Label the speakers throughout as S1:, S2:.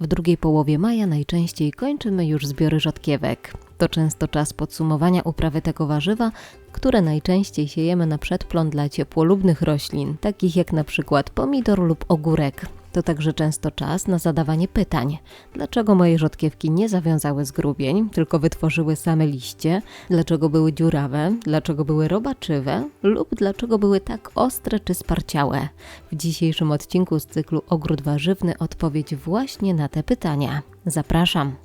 S1: W drugiej połowie maja najczęściej kończymy już zbiory rzodkiewek. To często czas podsumowania uprawy tego warzywa, które najczęściej siejemy na przedplon dla ciepłolubnych roślin, takich jak na przykład pomidor lub ogórek. To także często czas na zadawanie pytań. Dlaczego moje rzodkiewki nie zawiązały zgrubień, tylko wytworzyły same liście? Dlaczego były dziurawe? Dlaczego były robaczywe? Lub dlaczego były tak ostre czy sparciałe? W dzisiejszym odcinku z cyklu Ogród Warzywny odpowiedź właśnie na te pytania. Zapraszam.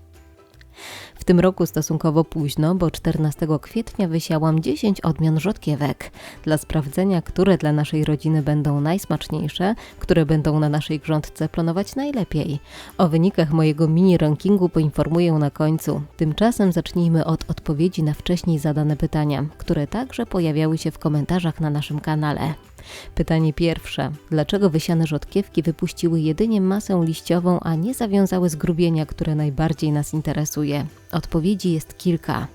S1: W tym roku stosunkowo późno, bo 14 kwietnia wysiałam 10 odmian rzodkiewek. Dla sprawdzenia, które dla naszej rodziny będą najsmaczniejsze, które będą na naszej grządce planować najlepiej. O wynikach mojego mini rankingu poinformuję na końcu. Tymczasem zacznijmy od odpowiedzi na wcześniej zadane pytania, które także pojawiały się w komentarzach na naszym kanale. Pytanie pierwsze. Dlaczego wysiane rzodkiewki wypuściły jedynie masę liściową, a nie zawiązały zgrubienia, które najbardziej nas interesuje? Odpowiedzi jest kilka.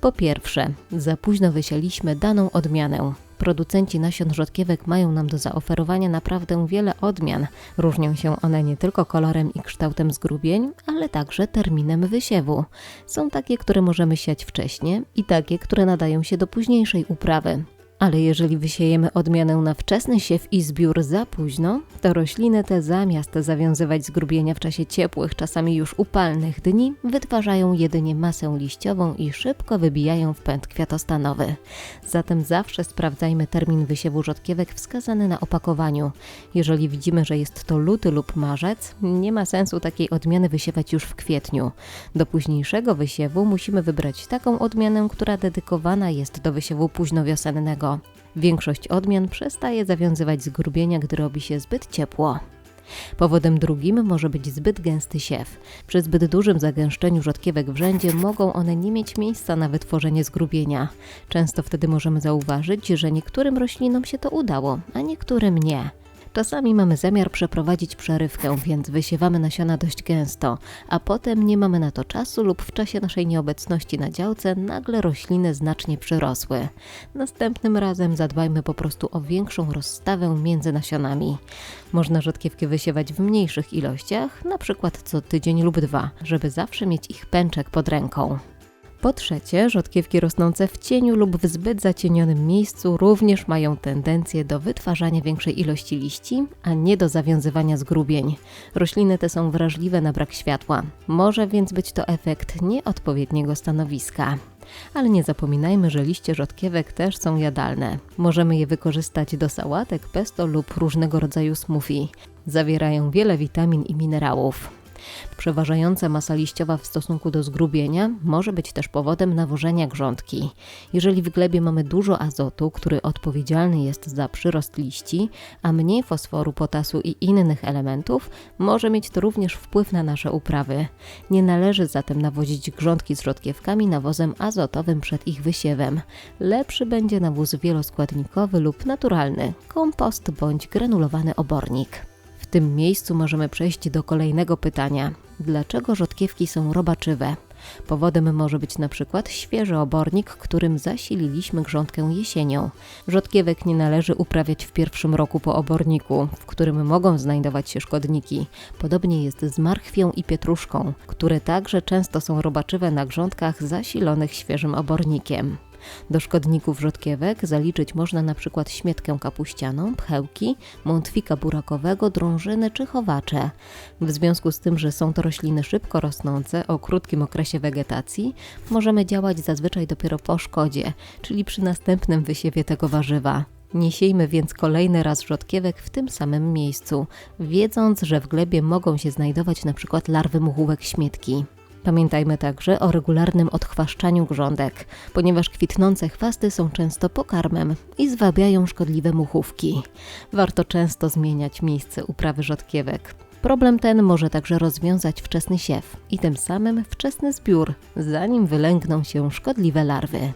S1: Po pierwsze, za późno wysialiśmy daną odmianę. Producenci nasion rzodkiewek mają nam do zaoferowania naprawdę wiele odmian. Różnią się one nie tylko kolorem i kształtem zgrubień, ale także terminem wysiewu. Są takie, które możemy siać wcześniej i takie, które nadają się do późniejszej uprawy. Ale jeżeli wysiejemy odmianę na wczesny siew i zbiór za późno, to rośliny te zamiast zawiązywać zgrubienia w czasie ciepłych, czasami już upalnych dni, wytwarzają jedynie masę liściową i szybko wybijają w pęd kwiatostanowy. Zatem zawsze sprawdzajmy termin wysiewu rzodkiewek wskazany na opakowaniu. Jeżeli widzimy, że jest to luty lub marzec, nie ma sensu takiej odmiany wysiewać już w kwietniu. Do późniejszego wysiewu musimy wybrać taką odmianę, która dedykowana jest do wysiewu późnowiosennego. Większość odmian przestaje zawiązywać zgrubienia, gdy robi się zbyt ciepło. Powodem drugim może być zbyt gęsty siew. Przy zbyt dużym zagęszczeniu rzodkiewek w rzędzie mogą one nie mieć miejsca na wytworzenie zgrubienia. Często wtedy możemy zauważyć, że niektórym roślinom się to udało, a niektórym nie. Czasami mamy zamiar przeprowadzić przerywkę, więc wysiewamy nasiona dość gęsto, a potem nie mamy na to czasu lub w czasie naszej nieobecności na działce nagle rośliny znacznie przyrosły. Następnym razem zadbajmy po prostu o większą rozstawę między nasionami. Można rzodkiewki wysiewać w mniejszych ilościach, na przykład co tydzień lub dwa, żeby zawsze mieć ich pęczek pod ręką. Po trzecie, rzodkiewki rosnące w cieniu lub w zbyt zacienionym miejscu również mają tendencję do wytwarzania większej ilości liści, a nie do zawiązywania zgrubień. Rośliny te są wrażliwe na brak światła. Może więc być to efekt nieodpowiedniego stanowiska. Ale nie zapominajmy, że liście rzodkiewek też są jadalne. Możemy je wykorzystać do sałatek, pesto lub różnego rodzaju smoothie. Zawierają wiele witamin i minerałów. Przeważająca masa liściowa w stosunku do zgrubienia może być też powodem nawożenia grządki. Jeżeli w glebie mamy dużo azotu, który odpowiedzialny jest za przyrost liści, a mniej fosforu, potasu i innych elementów, może mieć to również wpływ na nasze uprawy. Nie należy zatem nawozić grządki z rzodkiewkami nawozem azotowym przed ich wysiewem. Lepszy będzie nawóz wieloskładnikowy lub naturalny, kompost bądź granulowany obornik. W tym miejscu możemy przejść do kolejnego pytania. Dlaczego rzodkiewki są robaczywe? Powodem może być na przykład świeży obornik, którym zasililiśmy grządkę jesienią. Rzodkiewek nie należy uprawiać w pierwszym roku po oborniku, w którym mogą znajdować się szkodniki. Podobnie jest z marchwią i pietruszką, które także często są robaczywe na grządkach zasilonych świeżym obornikiem. Do szkodników rzodkiewek zaliczyć można na przykład śmietkę kapuścianą, pchełki, mątwika burakowego, drążyny czy chowacze. W związku z tym, że są to rośliny szybko rosnące o krótkim okresie wegetacji, możemy działać zazwyczaj dopiero po szkodzie, czyli przy następnym wysiewie tego warzywa. Nie siejmy więc kolejny raz rzodkiewek w tym samym miejscu, wiedząc, że w glebie mogą się znajdować np. larwy muchówek śmietki. Pamiętajmy także o regularnym odchwaszczaniu grządek, ponieważ kwitnące chwasty są często pokarmem i zwabiają szkodliwe muchówki. Warto często zmieniać miejsce uprawy rzodkiewek. Problem ten może także rozwiązać wczesny siew i tym samym wczesny zbiór, zanim wylęgną się szkodliwe larwy.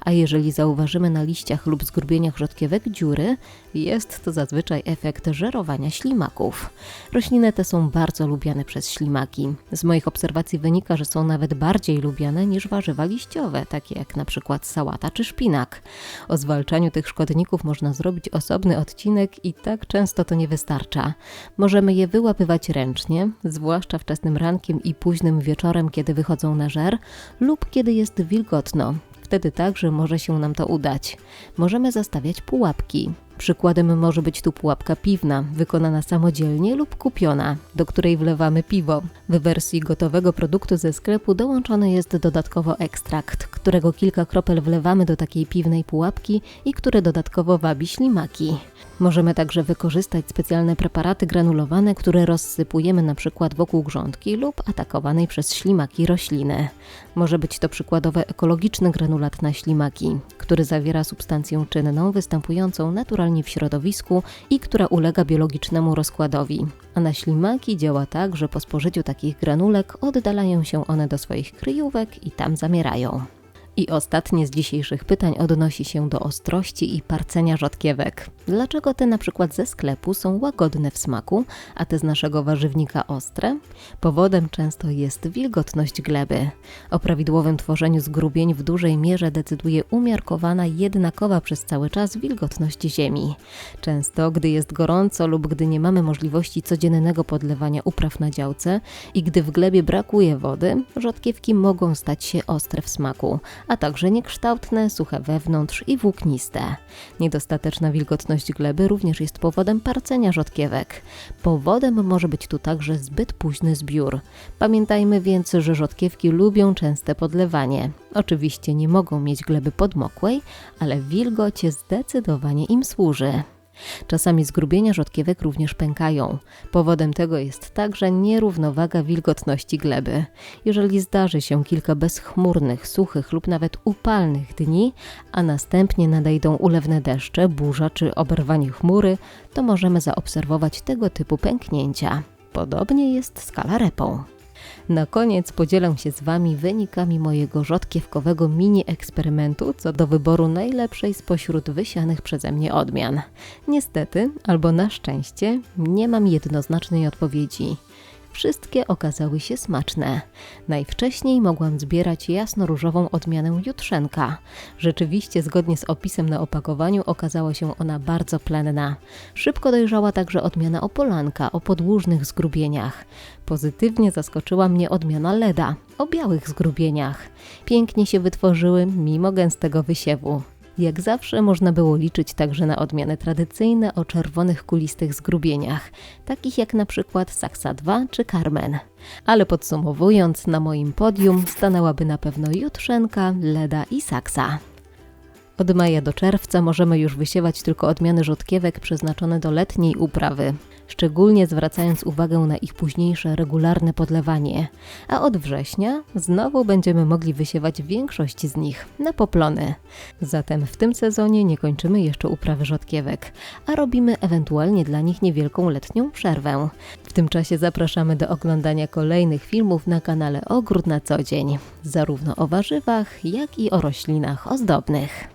S1: A jeżeli zauważymy na liściach lub zgrubieniach rzodkiewek dziury, jest to zazwyczaj efekt żerowania ślimaków. Rośliny te są bardzo lubiane przez ślimaki. Z moich obserwacji wynika, że są nawet bardziej lubiane niż warzywa liściowe, takie jak na przykład sałata czy szpinak. O zwalczaniu tych szkodników można zrobić osobny odcinek i tak często to nie wystarcza. Możemy je wyłapywać ręcznie, zwłaszcza wczesnym rankiem i późnym wieczorem, kiedy wychodzą na żer, lub kiedy jest wilgotno. Wtedy także może się nam to udać. Możemy zastawiać pułapki. Przykładem może być tu pułapka piwna, wykonana samodzielnie lub kupiona, do której wlewamy piwo. W wersji gotowego produktu ze sklepu dołączony jest dodatkowo ekstrakt, którego kilka kropel wlewamy do takiej piwnej pułapki i który dodatkowo wabi ślimaki. Możemy także wykorzystać specjalne preparaty granulowane, które rozsypujemy na przykład wokół grządki lub atakowanej przez ślimaki rośliny. Może być to przykładowy ekologiczny granulat na ślimaki, który zawiera substancję czynną występującą naturalnie w środowisku i która ulega biologicznemu rozkładowi. A na ślimaki działa tak, że po spożyciu takich granulek oddalają się one do swoich kryjówek i tam zamierają. I ostatnie z dzisiejszych pytań odnosi się do ostrości i parcenia rzodkiewek. Dlaczego te na przykład ze sklepu są łagodne w smaku, a te z naszego warzywnika ostre? Powodem często jest wilgotność gleby. O prawidłowym tworzeniu zgrubień w dużej mierze decyduje umiarkowana, jednakowa przez cały czas wilgotność ziemi. Często, gdy jest gorąco lub gdy nie mamy możliwości codziennego podlewania upraw na działce i gdy w glebie brakuje wody, rzodkiewki mogą stać się ostre w smaku, a także niekształtne, suche wewnątrz i włókniste. Niedostateczna wilgotność gleby również jest powodem parcenia rzodkiewek. Powodem może być tu także zbyt późny zbiór. Pamiętajmy więc, że rzodkiewki lubią częste podlewanie. Oczywiście nie mogą mieć gleby podmokłej, ale wilgoć zdecydowanie im służy. Czasami zgrubienia rzodkiewek również pękają. Powodem tego jest także nierównowaga wilgotności gleby. Jeżeli zdarzy się kilka bezchmurnych, suchych lub nawet upalnych dni, a następnie nadejdą ulewne deszcze, burza czy oberwanie chmury, to możemy zaobserwować tego typu pęknięcia. Podobnie jest z kalarepą. Na koniec podzielę się z Wami wynikami mojego rzodkiewkowego mini eksperymentu co do wyboru najlepszej spośród wysianych przeze mnie odmian. Niestety, albo na szczęście, nie mam jednoznacznej odpowiedzi. Wszystkie okazały się smaczne. Najwcześniej mogłam zbierać jasno-różową odmianę jutrzenka. Rzeczywiście, zgodnie z opisem na opakowaniu, okazała się ona bardzo plenna. Szybko dojrzała także odmiana opolanka o podłużnych zgrubieniach. Pozytywnie zaskoczyła mnie odmiana leda o białych zgrubieniach. Pięknie się wytworzyły mimo gęstego wysiewu. Jak zawsze można było liczyć także na odmiany tradycyjne o czerwonych kulistych zgrubieniach, takich jak na przykład Saksa 2 czy Carmen. Ale podsumowując, na moim podium stanęłaby na pewno Jutrzenka, Leda i Saksa. Od maja do czerwca możemy już wysiewać tylko odmiany rzodkiewek przeznaczone do letniej uprawy szczególnie zwracając uwagę na ich późniejsze regularne podlewanie, a od września znowu będziemy mogli wysiewać większość z nich na poplony. Zatem w tym sezonie nie kończymy jeszcze uprawy rzodkiewek, a robimy ewentualnie dla nich niewielką letnią przerwę. W tym czasie zapraszamy do oglądania kolejnych filmów na kanale Ogród na co dzień, zarówno o warzywach, jak i o roślinach ozdobnych.